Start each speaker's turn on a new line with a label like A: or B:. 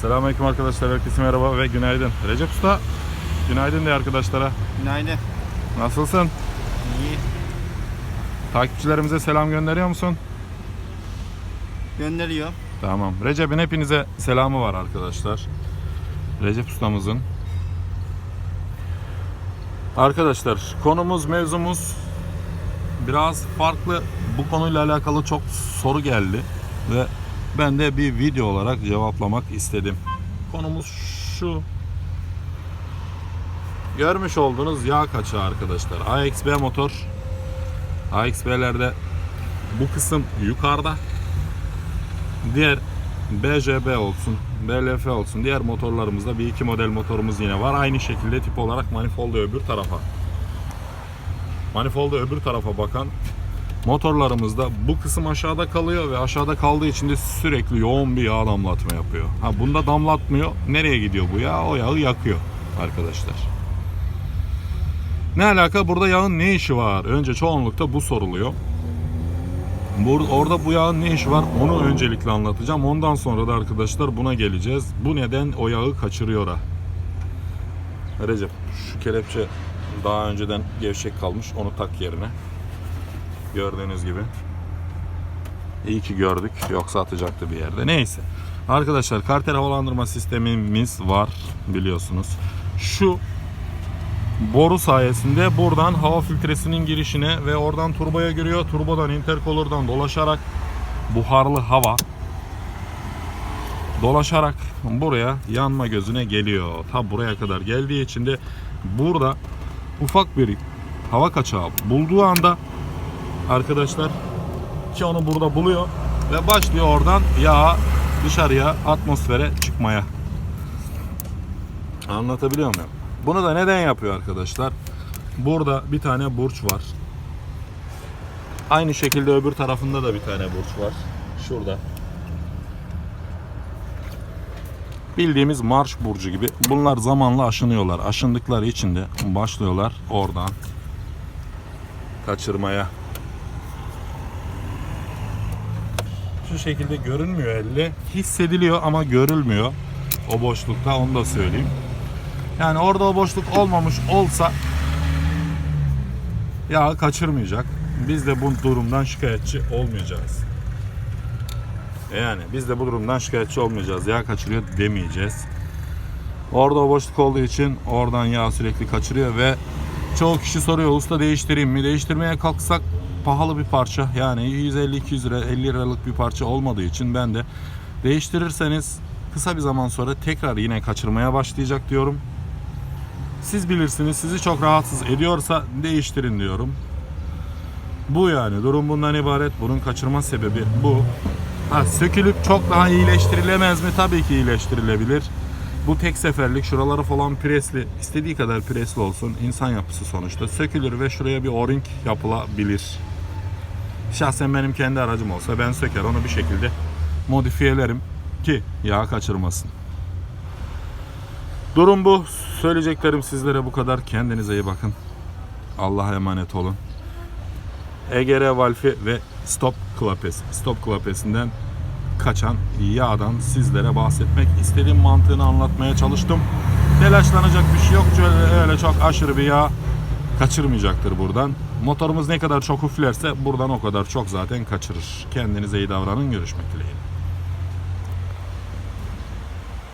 A: Selamünaleyküm arkadaşlar. Herkese merhaba ve günaydın. Recep Usta, günaydın de arkadaşlara.
B: Günaydın.
A: Nasılsın?
B: İyi.
A: Takipçilerimize selam gönderiyor musun?
B: Gönderiyor.
A: Tamam. Recep'in hepinize selamı var arkadaşlar. Recep ustamızın. Arkadaşlar konumuz mevzumuz biraz farklı. Bu konuyla alakalı çok soru geldi ve ben de bir video olarak cevaplamak istedim. Konumuz şu. Görmüş olduğunuz yağ kaçağı arkadaşlar. AXB motor. AXB'lerde bu kısım yukarıda. Diğer BJB olsun, BLF olsun diğer motorlarımızda bir iki model motorumuz yine var. Aynı şekilde tip olarak manifoldu öbür tarafa. Manifoldu öbür tarafa bakan motorlarımızda bu kısım aşağıda kalıyor ve aşağıda kaldığı için de sürekli yoğun bir yağ damlatma yapıyor. Ha bunda damlatmıyor. Nereye gidiyor bu yağ? O yağı yakıyor arkadaşlar. Ne alaka? Burada yağın ne işi var? Önce çoğunlukta bu soruluyor. Bur- Orada bu yağın ne işi var onu öncelikle anlatacağım. Ondan sonra da arkadaşlar buna geleceğiz. Bu neden o yağı kaçırıyor ha. Recep şu kelepçe daha önceden gevşek kalmış. Onu tak yerine. Gördüğünüz gibi. İyi ki gördük. Yoksa atacaktı bir yerde. Neyse. Arkadaşlar karter havalandırma sistemimiz var biliyorsunuz. Şu boru sayesinde buradan hava filtresinin girişine ve oradan turboya giriyor. Turbodan intercooler'dan dolaşarak buharlı hava dolaşarak buraya yanma gözüne geliyor. Ta buraya kadar geldiği için de burada ufak bir hava kaçağı bulduğu anda arkadaşlar ki onu burada buluyor ve başlıyor oradan yağ dışarıya atmosfere çıkmaya. Anlatabiliyor muyum? Bunu da neden yapıyor arkadaşlar? Burada bir tane burç var. Aynı şekilde öbür tarafında da bir tane burç var. Şurada. Bildiğimiz marş burcu gibi. Bunlar zamanla aşınıyorlar. Aşındıkları için de başlıyorlar oradan kaçırmaya. Şu şekilde görünmüyor elle. Hissediliyor ama görülmüyor. O boşlukta onu da söyleyeyim. Yani orada o boşluk olmamış olsa yağı kaçırmayacak. Biz de bu durumdan şikayetçi olmayacağız. E Yani biz de bu durumdan şikayetçi olmayacağız. Yağ kaçırıyor demeyeceğiz. Orada o boşluk olduğu için oradan yağ sürekli kaçırıyor ve çoğu kişi soruyor usta değiştireyim mi? Değiştirmeye kalksak pahalı bir parça. Yani 150-200 lira 50 liralık bir parça olmadığı için ben de değiştirirseniz kısa bir zaman sonra tekrar yine kaçırmaya başlayacak diyorum. Siz bilirsiniz sizi çok rahatsız ediyorsa değiştirin diyorum. Bu yani durum bundan ibaret. Bunun kaçırma sebebi bu. Ha, sökülüp çok daha iyileştirilemez mi? Tabii ki iyileştirilebilir. Bu tek seferlik şuraları falan presli istediği kadar presli olsun insan yapısı sonuçta sökülür ve şuraya bir o-ring yapılabilir. Şahsen benim kendi aracım olsa ben söker onu bir şekilde modifiyelerim ki yağ kaçırmasın. Durum bu. Söyleyeceklerim sizlere bu kadar. Kendinize iyi bakın. Allah'a emanet olun. EGR valfi ve stop klapesi. Stop klapesinden kaçan yağdan sizlere bahsetmek istediğim mantığını anlatmaya çalıştım. Telaşlanacak bir şey yok. Öyle, çok aşırı bir yağ kaçırmayacaktır buradan. Motorumuz ne kadar çok üflerse buradan o kadar çok zaten kaçırır. Kendinize iyi davranın. Görüşmek dileğiyle.